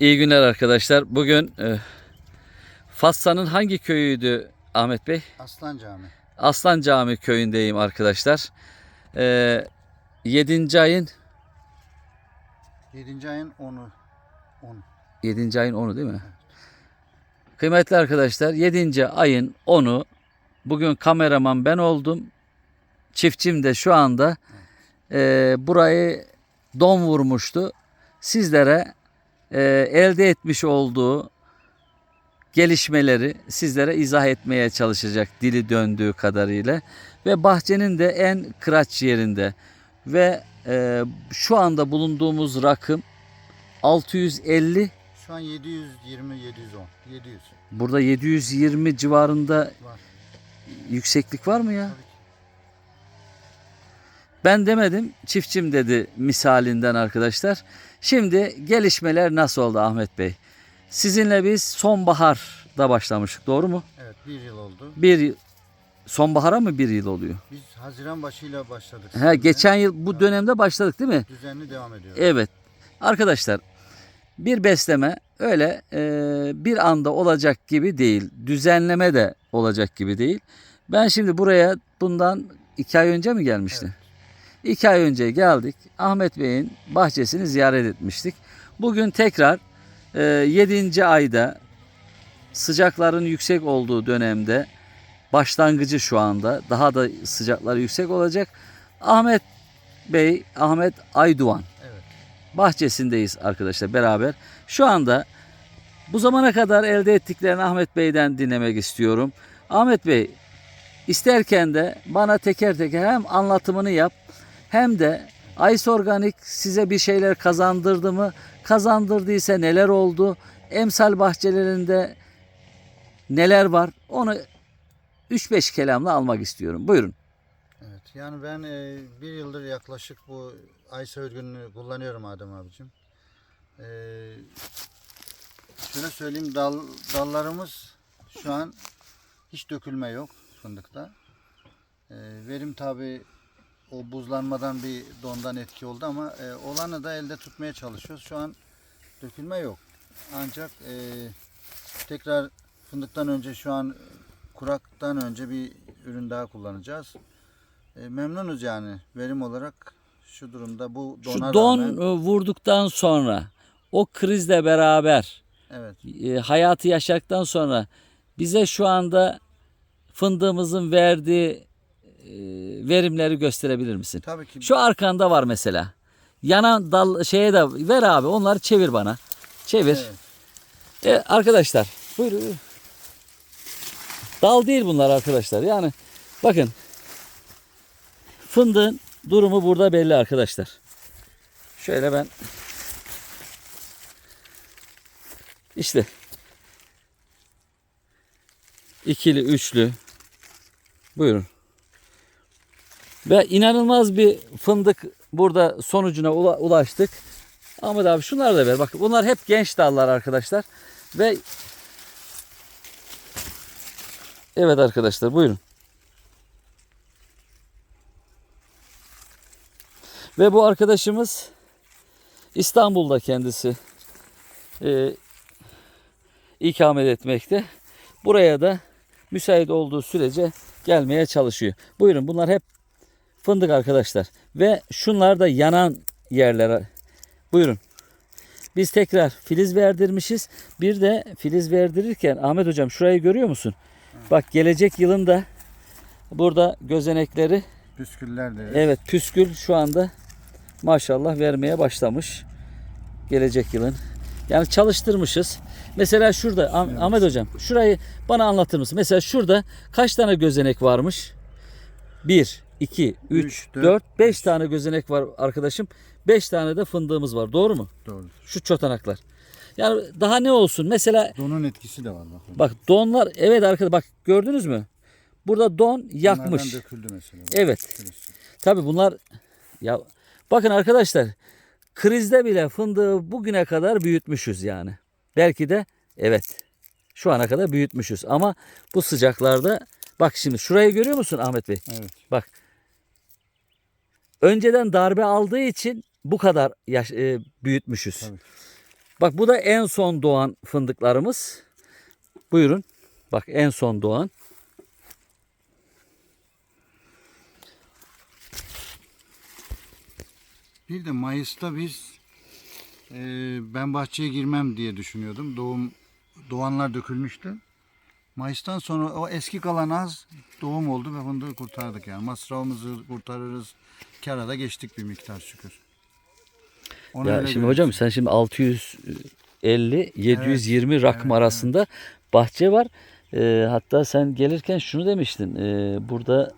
İyi günler arkadaşlar. Bugün e, Fassa'nın hangi köyüydü Ahmet Bey? Aslan Cami. Aslan Cami köyündeyim arkadaşlar. E, 7. ayın 7. ayın 10'u. 10. 7. ayın 10'u değil mi? Kıymetli arkadaşlar 7. ayın 10'u bugün kameraman ben oldum. Çiftçim de şu anda e, burayı don vurmuştu. Sizlere e, elde etmiş olduğu gelişmeleri sizlere izah etmeye çalışacak dili döndüğü kadarıyla. Ve bahçenin de en kıraç yerinde ve e, şu anda bulunduğumuz rakım 650 Şu an 720 710. 700 Burada 720 civarında var. yükseklik var mı ya? Tabii ki. Ben demedim, çiftçim dedi misalinden arkadaşlar. Şimdi gelişmeler nasıl oldu Ahmet Bey? Sizinle biz sonbaharda başlamıştık, doğru mu? Evet bir yıl oldu. Bir sonbahara mı bir yıl oluyor? Biz Haziran başıyla başladık. He, geçen yıl bu dönemde başladık değil mi? Düzenli devam ediyor. Evet. Arkadaşlar bir besleme öyle e, bir anda olacak gibi değil. Düzenleme de olacak gibi değil. Ben şimdi buraya bundan iki ay önce mi gelmiştim? İki ay önce geldik. Ahmet Bey'in bahçesini ziyaret etmiştik. Bugün tekrar e, 7. ayda sıcakların yüksek olduğu dönemde başlangıcı şu anda daha da sıcaklar yüksek olacak. Ahmet Bey, Ahmet Aydoğan Evet. bahçesindeyiz arkadaşlar beraber. Şu anda bu zamana kadar elde ettiklerini Ahmet Bey'den dinlemek istiyorum. Ahmet Bey isterken de bana teker teker hem anlatımını yap hem de Ice Organik size bir şeyler kazandırdı mı? Kazandırdıysa neler oldu? Emsal bahçelerinde neler var? Onu 3-5 kelamla almak istiyorum. Buyurun. Evet. Yani ben e, bir yıldır yaklaşık bu Aysa örgününü kullanıyorum Adem abicim. E, şöyle söyleyeyim dal, dallarımız şu an hiç dökülme yok fındıkta. E, verim tabi o buzlanmadan bir dondan etki oldu ama e, olanı da elde tutmaya çalışıyoruz. Şu an dökülme yok. Ancak e, tekrar fındıktan önce şu an kuraktan önce bir ürün daha kullanacağız. E, memnunuz yani verim olarak şu durumda bu dona Şu don rağmen. e, vurduktan sonra o krizle beraber Evet. e, hayatı yaşaktan sonra bize şu anda fındığımızın verdiği verimleri gösterebilir misin? Tabii ki Şu arkanda var mesela. Yanan dal şeye de ver abi onları çevir bana. Çevir. Evet. E, arkadaşlar buyurun. buyurun. Dal değil bunlar arkadaşlar. Yani bakın fındığın durumu burada belli arkadaşlar. Şöyle ben işte ikili üçlü buyurun. Ve inanılmaz bir fındık burada sonucuna ula- ulaştık. Ahmet abi şunları da ver. Bak bunlar hep genç dallar arkadaşlar. Ve Evet arkadaşlar buyurun. Ve bu arkadaşımız İstanbul'da kendisi e, ikamet etmekte. Buraya da müsait olduğu sürece gelmeye çalışıyor. Buyurun bunlar hep fındık arkadaşlar. Ve şunlar da yanan yerler. Buyurun. Biz tekrar filiz verdirmişiz. Bir de filiz verdirirken Ahmet hocam şurayı görüyor musun? Bak gelecek yılın da burada gözenekleri püsküller de. evet püskül şu anda maşallah vermeye başlamış. Gelecek yılın. Yani çalıştırmışız. Mesela şurada Ah- Evet. Ahmet hocam şurayı bana anlatır mısın? Mesela şurada kaç tane gözenek varmış? 1, 2, 3, Üç, 4, dört, 5 beş. tane gözenek var arkadaşım. 5 tane de fındığımız var. Doğru mu? Doğru. Şu çotanaklar. Yani daha ne olsun? Mesela Donun etkisi de var bak. bak donlar evet arkadaşlar bak gördünüz mü? Burada don Bunlardan yakmış. döküldü mesela. Evet. Tabi bunlar ya bakın arkadaşlar krizde bile fındığı bugüne kadar büyütmüşüz yani. Belki de evet şu ana kadar büyütmüşüz ama bu sıcaklarda bak şimdi şurayı görüyor musun Ahmet Bey? Evet. Bak önceden darbe aldığı için bu kadar yaş, e, büyütmüşüz. Tabii. Bak bu da en son doğan fındıklarımız. Buyurun. Bak en son doğan. Bir de Mayıs'ta biz e, ben bahçeye girmem diye düşünüyordum. Doğum doğanlar dökülmüştü. Mayıs'tan sonra o eski kalan az doğum oldu ve fındığı kurtardık yani. Masrafımızı kurtarırız. Kâra da geçtik bir miktar şükür. Onu Ya şimdi görüyoruz. hocam sen şimdi 650 720 rakım evet, arasında bahçe var. Ee, hatta sen gelirken şunu demiştin. ee, burada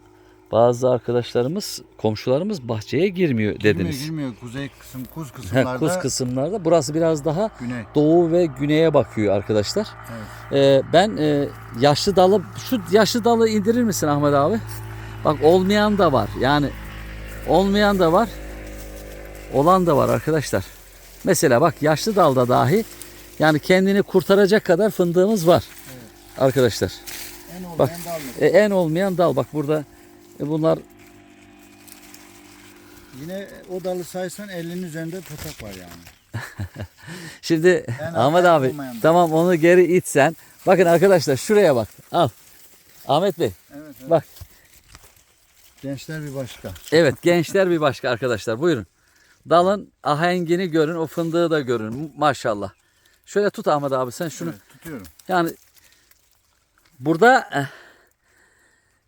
bazı arkadaşlarımız, komşularımız bahçeye girmiyor girmiyor, dediniz. girmiyor. Kuzey kısım, kuz Ha, kısımlarda kuz kısımlarda. Burası biraz daha güney. doğu ve güneye bakıyor arkadaşlar. Evet. Ee, ben e, yaşlı dalı şu yaşlı dalı indirir misin Ahmet abi? Bak olmayan da var. Yani olmayan da var. Olan da var arkadaşlar. Mesela bak yaşlı dalda dahi yani kendini kurtaracak kadar fındığımız var. Arkadaşlar. En olmayan Bak. dal? E, en olmayan dal bak burada e, bunlar Yine o dalı saysan 50'nin üzerinde potak var yani. Şimdi En Ahmet en abi olmayan tamam onu geri it sen. Bakın arkadaşlar şuraya bak. Al. Ahmet Bey. Evet, evet. Bak. Gençler bir başka. Evet gençler bir başka arkadaşlar buyurun. Dalın ahengini görün o fındığı da görün maşallah. Şöyle tut Ahmet abi sen şunu. Evet, tutuyorum. Yani burada eh,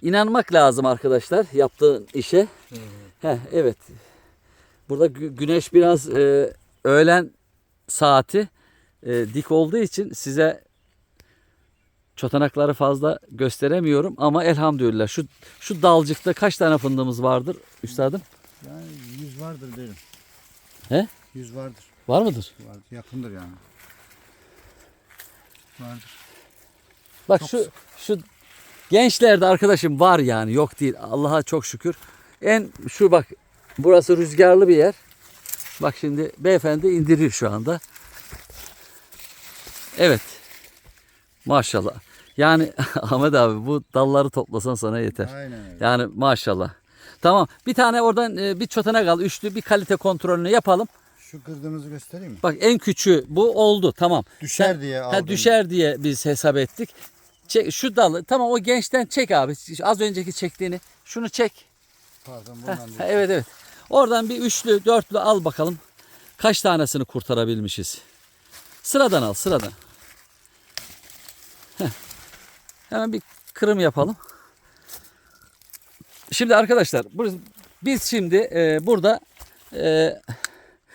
inanmak lazım arkadaşlar yaptığın işe. Heh, evet. Burada gü- güneş biraz e, öğlen saati e, dik olduğu için size çotanakları fazla gösteremiyorum ama elhamdülillah şu şu dalcıkta kaç tane fındığımız vardır üstadım? Yani 100 vardır derim. He? 100 vardır. Var mıdır? vardır. Yakındır yani. Vardır. Bak Çok şu şu gençlerde arkadaşım var yani yok değil. Allah'a çok şükür. En şu bak burası rüzgarlı bir yer. Bak şimdi beyefendi indiriyor şu anda. Evet. Maşallah. Yani Ahmet abi bu dalları toplasan sana yeter. Aynen öyle. Yani maşallah. Tamam. Bir tane oradan e, bir çotana kal. Üçlü bir kalite kontrolünü yapalım. Şu kırdığımızı göstereyim mi? Bak en küçüğü bu oldu. Tamam. Düşer Sen- diye Ha, aldım. düşer diye biz hesap ettik. Çek, şu dalı tamam o gençten çek abi. Az önceki çektiğini. Şunu çek. Pardon bundan ha, değil. evet evet. Oradan bir üçlü dörtlü al bakalım. Kaç tanesini kurtarabilmişiz. Sıradan al sıradan. Heh. Hemen bir kırım yapalım. Şimdi arkadaşlar biz şimdi e, burada e,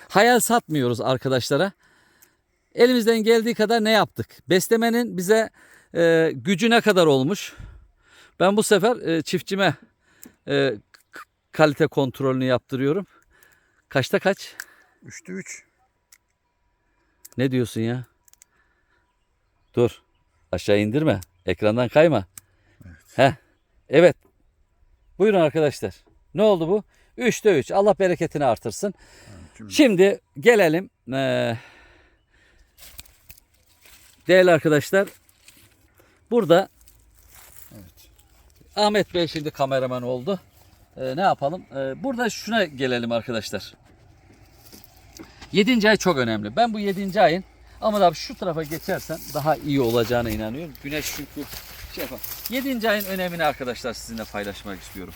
hayal satmıyoruz arkadaşlara. Elimizden geldiği kadar ne yaptık? Beslemenin bize e, gücü ne kadar olmuş? Ben bu sefer e, çiftçime e, kalite kontrolünü yaptırıyorum. Kaçta kaç? Üçte 3. Ne diyorsun ya? Dur. Aşağı indirme. Ekrandan kayma. Evet. Heh. Evet. Buyurun arkadaşlar. Ne oldu bu? 3'te 3. Allah bereketini artırsın. Şimdi gelelim. eee, değerli arkadaşlar. Burada Evet. Ahmet Bey şimdi kameraman oldu. Ee, ne yapalım? Ee, burada şuna gelelim arkadaşlar. 7. ay çok önemli. Ben bu 7. ayın ama abi şu tarafa geçersen daha iyi olacağına inanıyorum. Güneş çünkü şey yapar. 7. ayın önemini arkadaşlar sizinle paylaşmak istiyorum.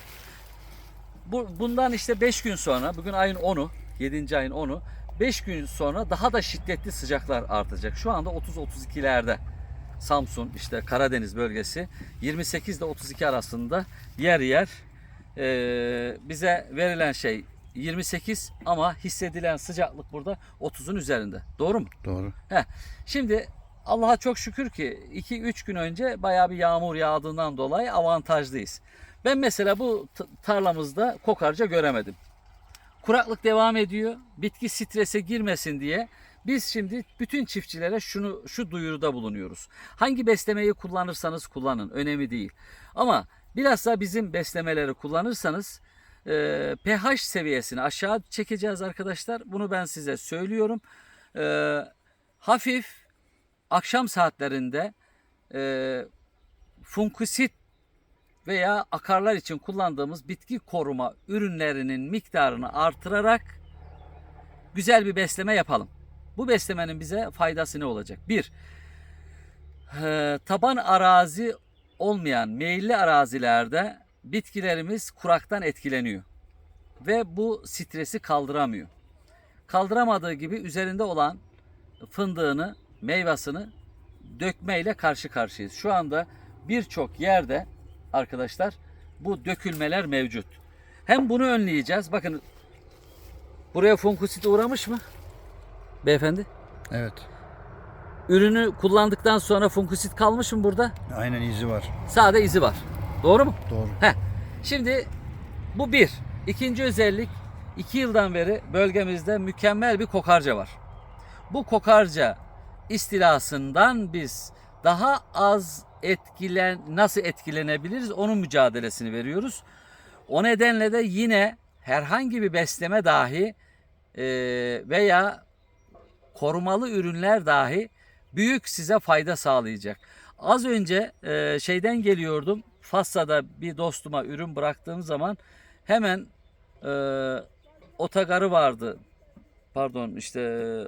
Bu, bundan işte 5 gün sonra, bugün ayın 10'u, 7. ayın 10'u, 5 gün sonra daha da şiddetli sıcaklar artacak. Şu anda 30-32'lerde. Samsun, işte Karadeniz bölgesi 28 ile 32 arasında yer yer e, bize verilen şey 28 ama hissedilen sıcaklık burada 30'un üzerinde. Doğru mu? Doğru. Heh. Şimdi Allah'a çok şükür ki 2-3 gün önce bayağı bir yağmur yağdığından dolayı avantajlıyız. Ben mesela bu tarlamızda kokarca göremedim. Kuraklık devam ediyor. Bitki strese girmesin diye biz şimdi bütün çiftçilere şunu şu duyuruda bulunuyoruz. Hangi beslemeyi kullanırsanız kullanın önemli değil. Ama bilhassa bizim beslemeleri kullanırsanız e, pH seviyesini aşağı çekeceğiz arkadaşlar. Bunu ben size söylüyorum. E, hafif akşam saatlerinde e, funkisit veya akarlar için kullandığımız bitki koruma ürünlerinin miktarını artırarak güzel bir besleme yapalım. Bu beslemenin bize faydası ne olacak? Bir, e, taban arazi olmayan meyilli arazilerde bitkilerimiz kuraktan etkileniyor. Ve bu stresi kaldıramıyor. Kaldıramadığı gibi üzerinde olan fındığını, meyvasını dökmeyle karşı karşıyayız. Şu anda birçok yerde arkadaşlar bu dökülmeler mevcut. Hem bunu önleyeceğiz. Bakın buraya funkusit uğramış mı? Beyefendi. Evet. Ürünü kullandıktan sonra funkusit kalmış mı burada? Aynen izi var. Sade izi var. Doğru mu? Doğru. Heh. Şimdi bu bir. İkinci özellik iki yıldan beri bölgemizde mükemmel bir kokarca var. Bu kokarca istilasından biz daha az etkilen nasıl etkilenebiliriz onun mücadelesini veriyoruz. O nedenle de yine herhangi bir besleme dahi e, veya korumalı ürünler dahi büyük size fayda sağlayacak. Az önce e, şeyden geliyordum. Fassa'da bir dostuma ürün bıraktığım zaman hemen e, otogarı vardı. Pardon işte e,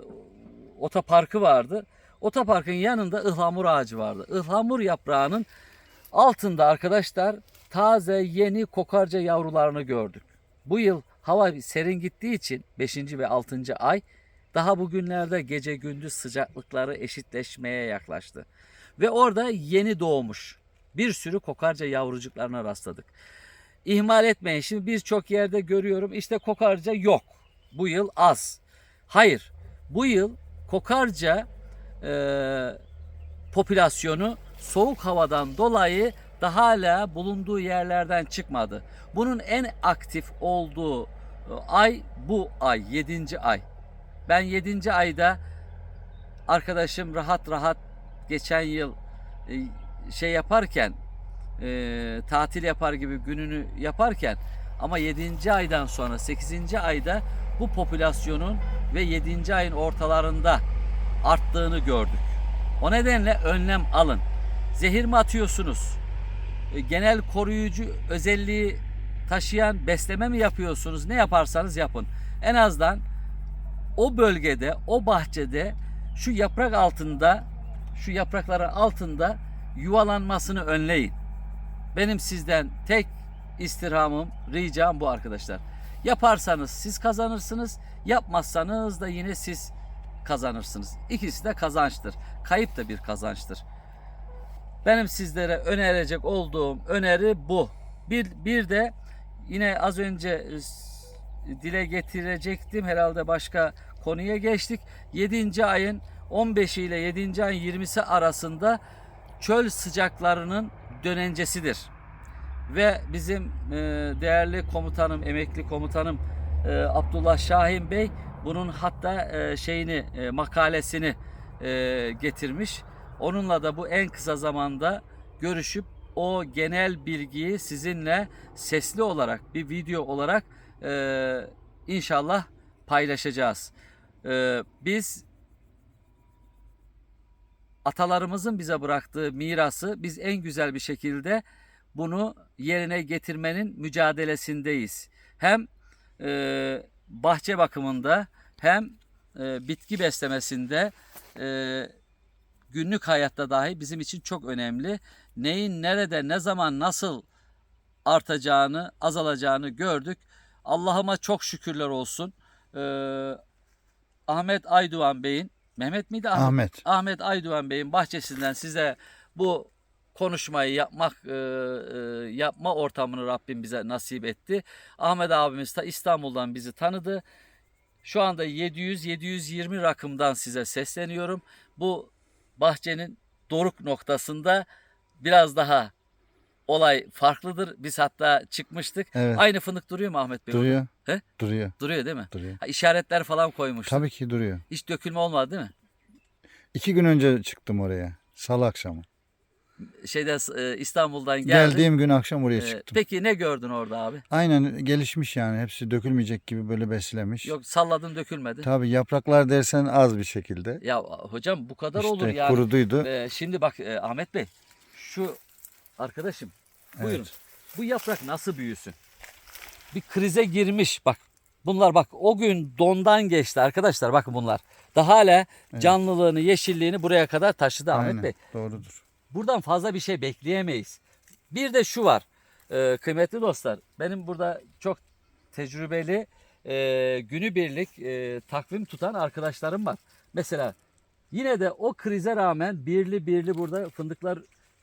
otoparkı vardı. Otoparkın yanında ıhlamur ağacı vardı. Ihlamur yaprağının altında arkadaşlar taze yeni kokarca yavrularını gördük. Bu yıl hava serin gittiği için 5. ve 6. ay daha bugünlerde gece gündüz sıcaklıkları eşitleşmeye yaklaştı. Ve orada yeni doğmuş bir sürü kokarca yavrucuklarına rastladık. İhmal etmeyin. Şimdi birçok yerde görüyorum işte kokarca yok. Bu yıl az. Hayır. Bu yıl kokarca e, popülasyonu soğuk havadan dolayı daha hala bulunduğu yerlerden çıkmadı. Bunun en aktif olduğu ay bu ay 7. ay. Ben 7. ayda arkadaşım rahat rahat geçen yıl e, şey yaparken e, tatil yapar gibi gününü yaparken ama 7. aydan sonra 8. ayda bu popülasyonun ve 7. ayın ortalarında arttığını gördük. O nedenle önlem alın. Zehir mi atıyorsunuz? E, Genel koruyucu özelliği taşıyan besleme mi yapıyorsunuz? Ne yaparsanız yapın. En azından o bölgede, o bahçede şu yaprak altında, şu yaprakların altında yuvalanmasını önleyin. Benim sizden tek istirhamım, ricam bu arkadaşlar. Yaparsanız siz kazanırsınız, yapmazsanız da yine siz kazanırsınız. İkisi de kazançtır. Kayıp da bir kazançtır. Benim sizlere önerecek olduğum öneri bu. Bir, bir de yine az önce dile getirecektim. Herhalde başka konuya geçtik. 7. ayın 15 ile 7. ayın 20'si arasında çöl sıcaklarının dönencesidir. Ve bizim e, değerli komutanım, emekli komutanım e, Abdullah Şahin Bey bunun hatta e, şeyini, makalesini getirmiş. Onunla da bu en kısa zamanda görüşüp o genel bilgiyi sizinle sesli olarak bir video olarak e, inşallah paylaşacağız. E, biz atalarımızın bize bıraktığı mirası biz en güzel bir şekilde bunu yerine getirmenin mücadelesindeyiz. Hem e, bahçe bakımında hem e, bitki beslemesinde e, günlük hayatta dahi bizim için çok önemli. Neyin nerede, ne zaman, nasıl artacağını, azalacağını gördük. Allah'ıma çok şükürler olsun. Ee, Ahmet Aydoğan Bey'in, Mehmet miydi? Ahmet. Ahmet Aydoğan Bey'in bahçesinden size bu konuşmayı yapmak e, e, yapma ortamını Rabbim bize nasip etti. Ahmet abimiz de İstanbul'dan bizi tanıdı. Şu anda 700-720 rakımdan size sesleniyorum. Bu bahçenin doruk noktasında biraz daha olay farklıdır. Biz hatta çıkmıştık. Evet. Aynı fındık duruyor mu Ahmet Bey? orada? Duruyor. He? Duruyor. Duruyor değil mi? Duruyor. Ha, işaretler falan koymuştuk. Tabii ki duruyor. Hiç dökülme olmadı değil mi? İki gün önce çıktım oraya. Salı akşamı. Şeyde e, İstanbul'dan geldik. Geldiğim gün akşam oraya Ee, çıktım. peki ne gördün orada abi? Aynen gelişmiş yani. Hepsi dökülmeyecek gibi böyle beslemiş. Yok salladın dökülmedi. Tabii yapraklar dersen az bir şekilde. Ya hocam bu kadar İşte olur yani. kuruduydu. Ee, şimdi bak e, Ahmet Bey şu arkadaşım buyurun. Evet. Bu yaprak nasıl büyüsün? Bir krize girmiş bak Bunlar bak o gün dondan geçti arkadaşlar bakın bunlar. Daha hala canlılığını, yeşilliğini buraya kadar taşıdı Ahmet Aynen, Bey. Doğrudur. Buradan fazla bir şey bekleyemeyiz. Bir de şu var e, kıymetli dostlar. Benim burada çok tecrübeli e, günübirlik e, takvim tutan arkadaşlarım var. Mesela yine de o krize rağmen birli birli burada fındıklar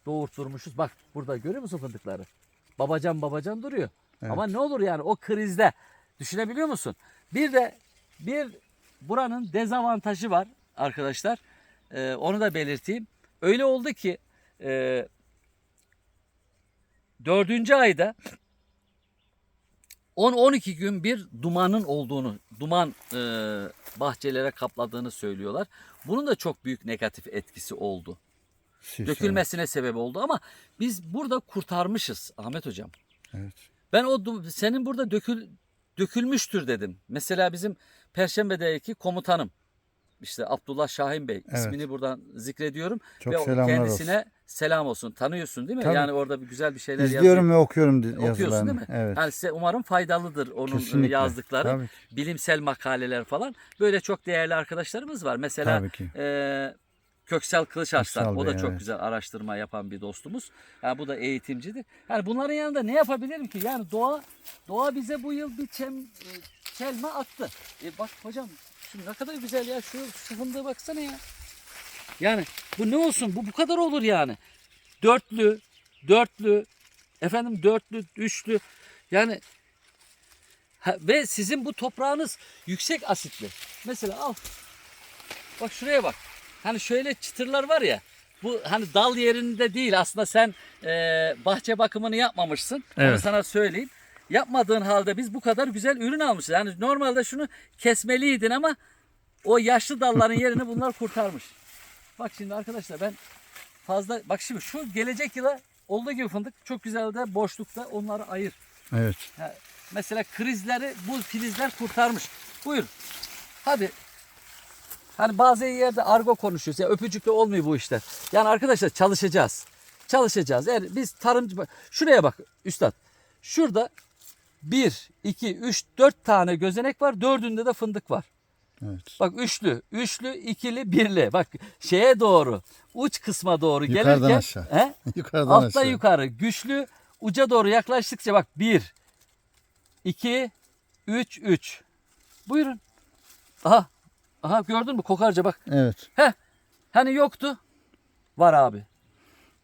doğurtturmuşuz. Bak burada görüyor musun fındıkları? Babacan babacan duruyor. Evet. Ama ne olur yani o krizde düşünebiliyor musun? Bir de bir buranın dezavantajı var arkadaşlar. E, onu da belirteyim. Öyle oldu ki e, dördüncü ayda 10-12 gün bir dumanın olduğunu, duman e, bahçelere kapladığını söylüyorlar. Bunun da çok büyük negatif etkisi oldu. Sis, Dökülmesine sebep oldu ama biz burada kurtarmışız Ahmet Hocam. Evet. Ben o senin burada dökül dökülmüştür dedim. Mesela bizim Perşembe'deki komutanım işte Abdullah Şahin Bey Evet. ismini buradan zikrediyorum Çok ve kendisine olsun. selam olsun. Tanıyorsun değil mi? Tabii. Yani orada bir güzel bir şeyler yazıyor. İzliyorum ve okuyorum di- Okuyorsun yazılarını. değil mi? Evet. Yani size umarım faydalıdır onun e, Kesinlikle. yazdıkları. Tabii ki. Bilimsel makaleler falan. Böyle çok değerli arkadaşlarımız var. Mesela Tabii ki. e, Köksal Kılıçarslan Köksal o da Bey, çok evet. güzel araştırma yapan bir dostumuz. Yani bu da eğitimcidir. Yani bunların yanında ne yapabilirim ki? Yani doğa doğa bize bu yıl bir çem, e, çelme attı. E bak hocam şu ne kadar güzel ya şu, şu fındığa baksana ya. Yani bu ne olsun bu bu kadar olur yani. Dörtlü, dörtlü, efendim dörtlü, üçlü. Yani ha, ve sizin bu toprağınız yüksek asitli. Mesela al. Bak şuraya bak. Hani şöyle çıtırlar var ya. Bu hani dal yerinde değil aslında sen e, bahçe bakımını yapmamışsın. Onu Evet. sana söyleyeyim. Yapmadığın halde biz bu kadar güzel ürün almışız. Yani normalde şunu kesmeliydin ama o yaşlı dalların yerini bunlar kurtarmış. Bak şimdi arkadaşlar ben fazla bak şimdi şu gelecek yıla olduğu gibi fındık çok güzel de boşlukta onları ayır. Evet. Ha, mesela krizleri bu filizler kurtarmış. Buyur. Hadi. Hani bazı yerde argo konuşuyoruz. Ya öpücükle olmuyor bu işler. Yani arkadaşlar çalışacağız. Çalışacağız. Eğer biz tarımcı şuraya bak üstad. Şurada 1, 2, 3, 4 tane gözenek var. Dördünde de fındık var. Evet. Bak üçlü, üçlü, ikili, birli. Bak şeye doğru, uç kısma doğru Yukarıdan gelirken, aşağı. He? Yukarıdan Altta aşağı. yukarı güçlü uca doğru yaklaştıkça bak 1 2 3 3 Buyurun. Aha. Aha gördün mü kokarca bak. Evet. Heh. Hani yoktu. Var abi.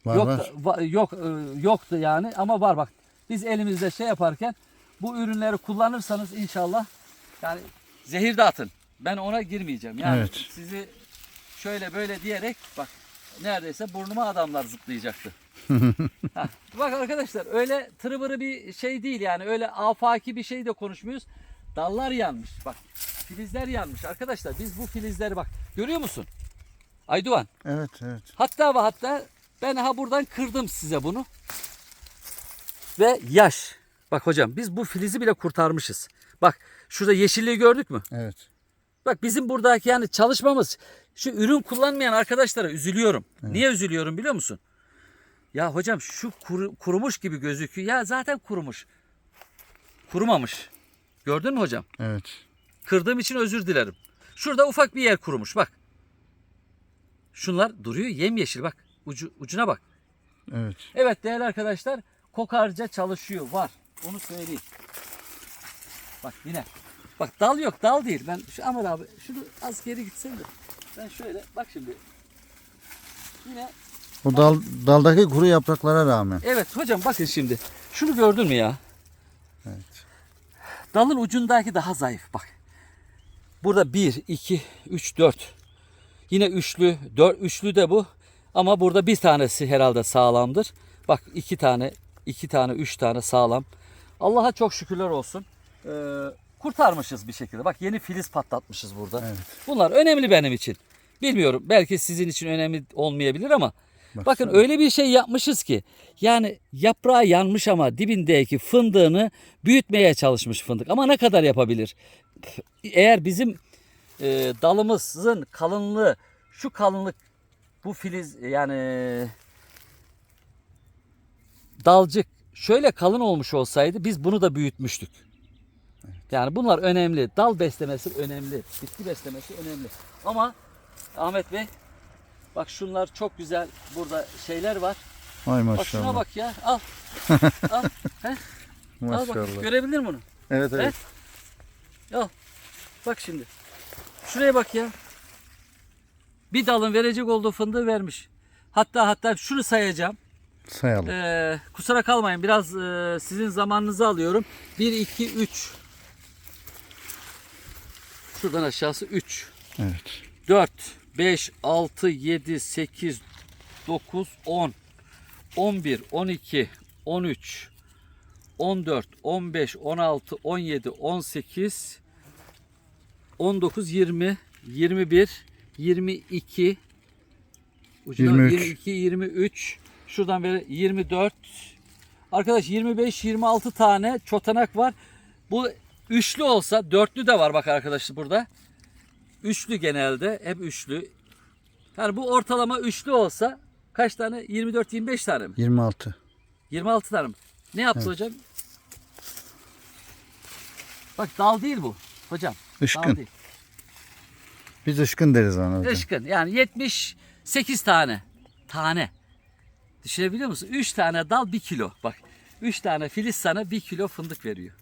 Var yok var. da- va- yok e, yoktu yani ama var bak. Biz elimizde şey yaparken bu ürünleri kullanırsanız inşallah yani zehir dağıtın. Ben ona girmeyeceğim. Yani Evet. sizi şöyle böyle diyerek bak neredeyse burnuma adamlar zıplayacaktı. Ha, bak arkadaşlar öyle tırıvırı bir şey değil yani öyle afaki bir şey de konuşmuyoruz. Dallar yanmış bak filizler yanmış arkadaşlar biz bu filizleri bak görüyor musun? Aydoğan Evet evet. hatta ve hatta ben ha buradan kırdım size bunu. Ve yaş. Bak hocam biz bu filizi bile kurtarmışız. Bak şurada yeşilliği gördük mü? Evet. Bak bizim buradaki yani çalışmamız şu ürün kullanmayan arkadaşlara üzülüyorum. Niye üzülüyorum biliyor musun? Ya hocam şu kuru- kurumuş gibi gözüküyor. Ya zaten kurumuş. Kurumamış. Gördün mü hocam? Evet. Kırdığım için özür dilerim. Şurada ufak bir yer kurumuş bak. Şunlar duruyor yemyeşil bak. Ucu, ucuna bak. Evet. Evet değerli arkadaşlar kokarca çalışıyor var. Onu söyleyeyim. Bak yine. Bak dal yok dal değil. Ben şu Amir abi şunu az geri gitsen de. Ben şöyle bak şimdi. Yine O dal, daldaki kuru yapraklara rağmen. evet hocam bakın şimdi. Şunu gördün mü ya? Evet. Dalın ucundaki daha zayıf bak. Burada 1, 2, 3, 4. Yine üçlü, dört, üçlü de bu. Ama burada bir tanesi herhalde sağlamdır. Bak iki tane, iki tane, üç tane sağlam. Allah'a çok şükürler olsun. Ee, kurtarmışız bir şekilde. Bak yeni filiz patlatmışız burada. Evet. Bunlar önemli benim için. Bilmiyorum belki sizin için önemli olmayabilir ama Baksana. bakın öyle bir şey yapmışız ki yani yaprağı yanmış ama dibindeki fındığını büyütmeye çalışmış fındık. Ama ne kadar yapabilir? Eğer bizim e, dalımızın kalınlığı şu kalınlık bu filiz yani dalcık şöyle kalın olmuş olsaydı biz bunu da büyütmüştük. Yani bunlar önemli. Dal beslemesi önemli. Bitki beslemesi önemli. Ama Ahmet Bey bak şunlar çok güzel burada şeyler var. Ay Bak şuna bak ya. Al. Al. He? Al bak. Görebilir mi bunu? Evet evet. Al. Bak şimdi. Şuraya bak ya. Bir dalın verecek olduğu fındığı vermiş. Hatta hatta şunu sayacağım. Sayalım. Ee, kusura kalmayın biraz e, sizin zamanınızı alıyorum. 1, 2, 3. Şuradan aşağısı 3. Evet. 4, 5, 6, 7, 8, 9, 10, 11, 12, 13, 14, 15, 16, 17, 18, 19, 20, 21, 22, ucuna 23. 22, 23, şuradan beri 24, arkadaş 25, 26 tane çotanak var. Bu üçlü olsa, dörtlü de var bak arkadaşlar burada. Üçlü genelde. Hep üçlü. Yani bu ortalama üçlü olsa kaç tane? 24-25 tane mi? 26. 26 tane mi? Ne yaptı hocam? Bak dal değil bu hocam. Dal Işkın. değil. Biz ışkın deriz ona hocam. Işkın. Yani 78 tane. Tane. Düşünebiliyor musun? 3 tane dal 1 kilo. Bak 3 tane filiz sana 1 kilo fındık veriyor.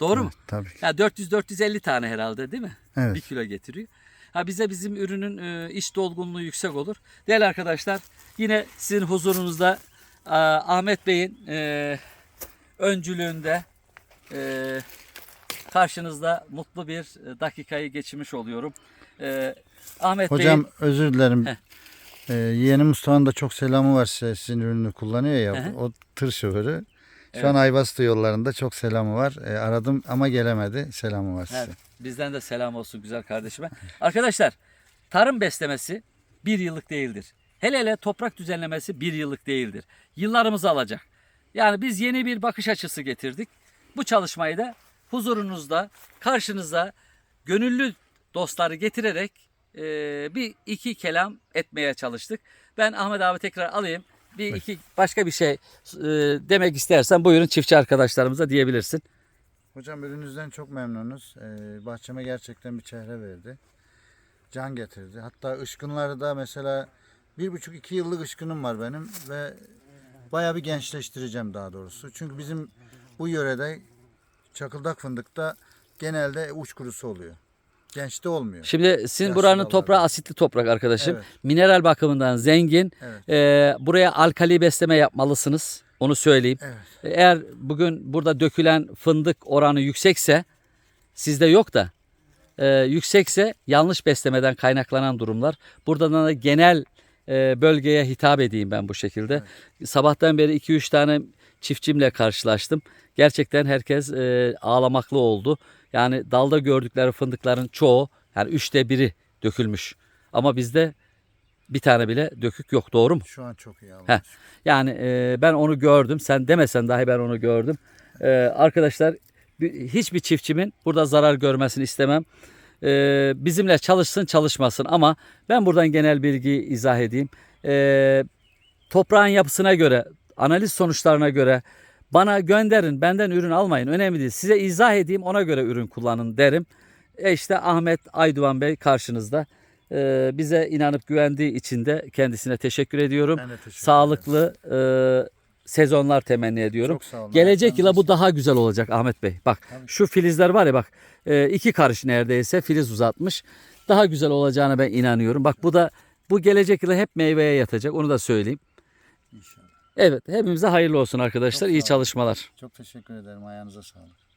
Doğru mu? Evet, tabii ki. Ya 400-450 tane herhalde değil mi? Evet. 1 kilo getiriyor. Ha bize bizim ürünün e, iç dolgunluğu yüksek olur. Değerli arkadaşlar yine sizin huzurunuzda e, Ahmet Bey'in e, öncülüğünde e, karşınızda mutlu bir e, dakikayı geçirmiş oluyorum. E, Ahmet Hocam Bey'in özür dilerim. Heh. Ee, yeğenim Mustafa'nın da çok selamı var size. Sizin ürünü kullanıyor ya. Hı hı. O tır şoförü. Şu Evet. an Ayvaslı yollarında çok selamı var. Ee, aradım ama gelemedi. Selamı var size. Evet, bizden de selam olsun güzel kardeşime. Arkadaşlar tarım beslemesi bir yıllık değildir. Hele hele toprak düzenlemesi bir yıllık değildir. Yıllarımızı alacak. Yani biz yeni bir bakış açısı getirdik. Bu çalışmayı da huzurunuzda, karşınızda gönüllü dostları getirerek e, bir iki kelam etmeye çalıştık. Ben Ahmet abi tekrar alayım. Bir iki başka bir şey e, demek istersen buyurun çiftçi arkadaşlarımıza diyebilirsin. Hocam ürününüzden çok memnunuz. Ee, bahçeme gerçekten bir çehre verdi. Can getirdi. Hatta ışkınları da mesela bir buçuk iki yıllık ışkınım var benim ve bayağı bir gençleştireceğim daha doğrusu. Çünkü bizim bu yörede çakıldak fındıkta genelde uç kurusu oluyor. Gençte olmuyor. Şimdi sizin Yaşlı buranın toprağı asitli toprak arkadaşım. Evet. Mineral bakımından zengin. Evet. Ee, buraya alkali besleme yapmalısınız. Onu söyleyeyim. Evet. Eğer bugün burada dökülen fındık oranı yüksekse sizde yok da e, yüksekse yanlış beslemeden kaynaklanan durumlar. Buradan da genel e, bölgeye hitap edeyim ben bu şekilde. Sabahtan beri 2-3 tane çiftçimle karşılaştım. Gerçekten herkes e, ağlamaklı oldu. Yani dalda gördükleri fındıkların çoğu yani üçte biri dökülmüş. Ama bizde bir tane bile dökük yok doğru mu? Şu an çok iyi almış. Heh. Yani e, ben onu gördüm. Sen demesen dahi ben onu gördüm. E, arkadaşlar bir- hiçbir çiftçimin burada zarar görmesini istemem. E, bizimle çalışsın çalışmasın ama ben buradan genel bilgi izah edeyim. E, toprağın yapısına göre, analiz sonuçlarına göre bana gönderin, benden ürün almayın. Önemli değil. Size izah edeyim, ona göre ürün kullanın derim. E işte Ahmet Aydoğan Bey karşınızda. E, bize inanıp güvendiği için de kendisine teşekkür ediyorum. Ben de teşekkür Sağlıklı e, sezonlar temenni ediyorum. Çok sağ olun. Gelecek yıla bu daha güzel olacak Ahmet Bey. Bak Tabii. şu filizler var ya bak e, iki karış neredeyse filiz uzatmış. Daha güzel olacağına ben inanıyorum. Bak bu da bu gelecek yıla hep meyveye yatacak onu da söyleyeyim. İnşallah. Evet hepimize hayırlı olsun arkadaşlar. Çok İyi çalışmalar. Çok teşekkür ederim. Ayağınıza sağlık.